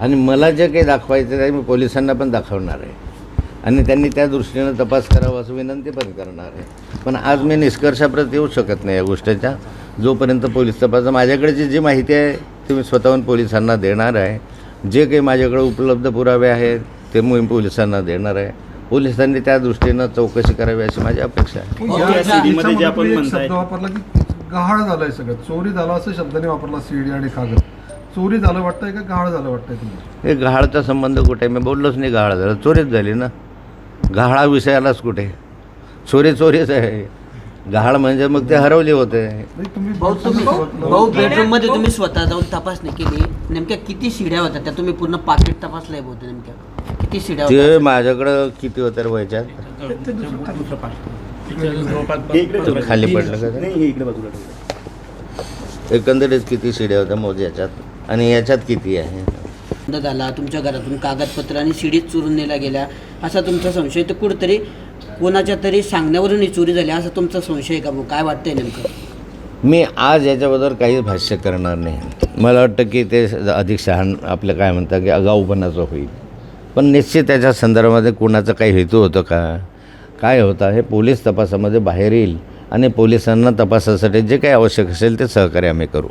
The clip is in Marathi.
आणि मला जे काही दाखवायचं आहे मी पोलिसांना पण दाखवणार आहे. आणि त्यांनी त्या दृष्टीनं तपास करावा असं विनंती पण करणार आहे. पण आज मी निष्कर्षाप्रत येऊ शकत नाही या गोष्टीच्या जोपर्यंत पोलीस तपास माझ्याकडे जी माहिती आहे ती मी स्वतःहून पोलिसांना देणार आहे. जे काही माझ्याकडे उपलब्ध पुरावे आहेत ते मी पोलिसांना देणार आहे. पोलिसांनी त्या दृष्टीनं चौकशी करावी अशी माझी अपेक्षा आहे. हो, जे वापरला की गहाळ झालंय सगळं. चोरी झाला असं शब्दाने वापरला सीडी आणि कागद. चोरी झालं वाटतंय का गहाळ झालं वाटतंय तुम्हाला? हे गहाळचा संबंध कुठे? मी बोललोच नाही गहाळ झाला. चोरीच झाली ना. गहाळा विषय आलाच कुठे? चोरी चोरीच आहे. गहाळ म्हणजे मग ते हरवले होते. नाही, तुम्ही भाऊ तुम्ही भाऊ बेडरूममध्ये तुम्ही स्वतः जाऊन तपासणी केली. नेमक्या किती शिड्या होत्या? त्या तुम्ही पूर्ण पाकिट तपासलंय बहुतेक नेमक्या. किती शिड्या ते माझ्याकडं किती होत्या रे वयाच्यात. खाली पडलं का? ते? नाही हे इकडे बाजूला ठेवा. एकंदरीत किती शिड्या होत्या मोज याच्यात आणि याच्यात किती आहे? बंद झाला तुमच्या घरातून कागदपत्र आणि शिडीत चोरून नेल्या गेल्या. असा तुमचा संशय तर कुठेतरी कोणाच्या तरी सांगण्यावरून ही चोरी झाली असा तुमचा संशय का मग? काय वाटतंय नेमकं? मी आज याच्याबद्दल काही भाष्य करणार नाही. मला वाटतं की ते अधिक शहाण आपलं काय म्हणतात की अगाऊपणाचं होईल. पण निश्चित त्याच्या संदर्भामध्ये कुणाचं काही हेतू होतं का? काय होतं? हे पोलीस तपासामध्ये बाहेर येईल आणि पोलिसांना तपासासाठी जे काही आवश्यक असेल ते सहकार्य आम्ही करू.